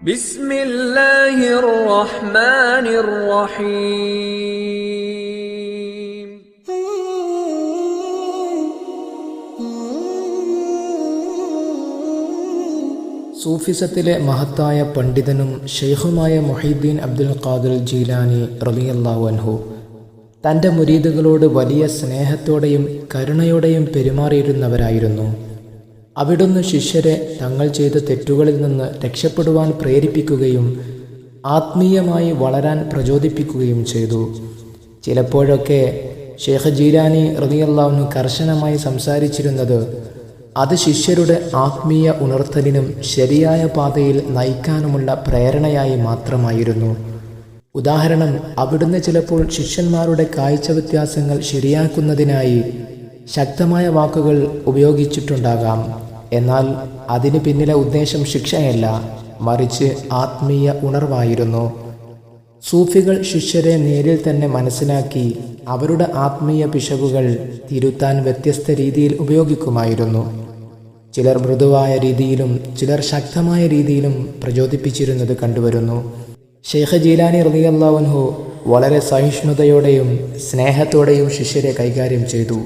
സൂഫിസത്തിലെ മഹത്തായ പണ്ഡിതനും ഷെയ്ഖുമായ മൊഹീദ്ദീൻ അബ്ദുൽ ഖാദിർ ജീലാനി റളിയല്ലാഹു അൻഹു തന്റെ മുരീദുകളോട് വലിയ സ്നേഹത്തോടെയും കരുണയോടെയും പെരുമാറിയിരുന്നവരായിരുന്നു. അവിടുന്ന് ശിഷ്യരെ തങ്ങൾ ചെയ്ത തെറ്റുകളിൽ നിന്ന് രക്ഷപ്പെടുവാൻ പ്രേരിപ്പിക്കുകയും ആത്മീയമായി വളരാൻ പ്രചോദിപ്പിക്കുകയും ചെയ്തു. ചിലപ്പോഴൊക്കെ ഷെയ്ഖ് ജീലാനി റതിയല്ലാവിന് കർശനമായി സംസാരിച്ചിരുന്നത് അത് ശിഷ്യരുടെ ആത്മീയ ഉണർത്തലിനും ശരിയായ പാതയിൽ നയിക്കാനുമുള്ള പ്രേരണയായി മാത്രമായിരുന്നു. ഉദാഹരണം അവിടുന്ന് ചിലപ്പോൾ ശിഷ്യന്മാരുടെ കാഴ്ച വ്യത്യാസങ്ങൾ ശരിയാക്കുന്നതിനായി ശക്തമായ വാക്കുകൾ ഉപയോഗിച്ചിട്ടുണ്ടാകാം. എന്നാൽ അതിന് പിന്നിലെ ഉദ്ദേശം ശിക്ഷയല്ല മറിച്ച് ആത്മീയ ഉണർവായിരുന്നു. സൂഫികൾ ശിഷ്യരെ നേരിൽ തന്നെ മനസ്സിലാക്കി അവരുടെ ആത്മീയ പിശകുകൾ തിരുത്താൻ വ്യത്യസ്ത രീതിയിൽ ഉപയോഗിക്കുമായിരുന്നു. ചിലർ മൃദുവായ രീതിയിലും ചിലർ ശക്തമായ രീതിയിലും പ്രചോദിപ്പിച്ചിരുന്നത് കണ്ടുവരുന്നു. ഷെയ്ഖ് ജീലാനി റലിയല്ലാവൻഹു വളരെ സഹിഷ്ണുതയോടെയും സ്നേഹത്തോടെയും ശിഷ്യരെ കൈകാര്യം ചെയ്തു.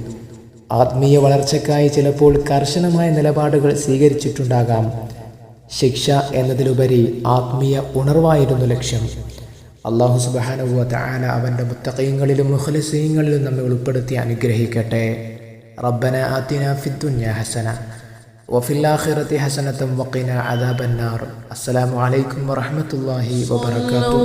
ആത്മീയ വളർച്ചയ്ക്കായി ചിലപ്പോൾ കർശനമായ നിലപാടുകൾ സ്വീകരിച്ചിട്ടുണ്ടാകാം. ശിക്ഷ എന്നതിലുപരി ആത്മീയ ഉണർവായിരുന്നു ലക്ഷ്യം. അള്ളാഹു സുബാനുവ താന അവന്റെ മുത്തക്കയങ്ങളിലും മുഹലസീങ്ങളിലും നമ്മെ ഉൾപ്പെടുത്തി അനുഗ്രഹിക്കട്ടെ. റബ്ബന ആത്തിന ഫിദ്ദുന്യ ഹസന വഫില്ലാഖിറത്തി ഹസനത്തും വക്കീന അദാബന്നാർ. അസ്സലാമു അലൈക്കും വറഹമത്തല്ലാഹി വബർക്കാത്തു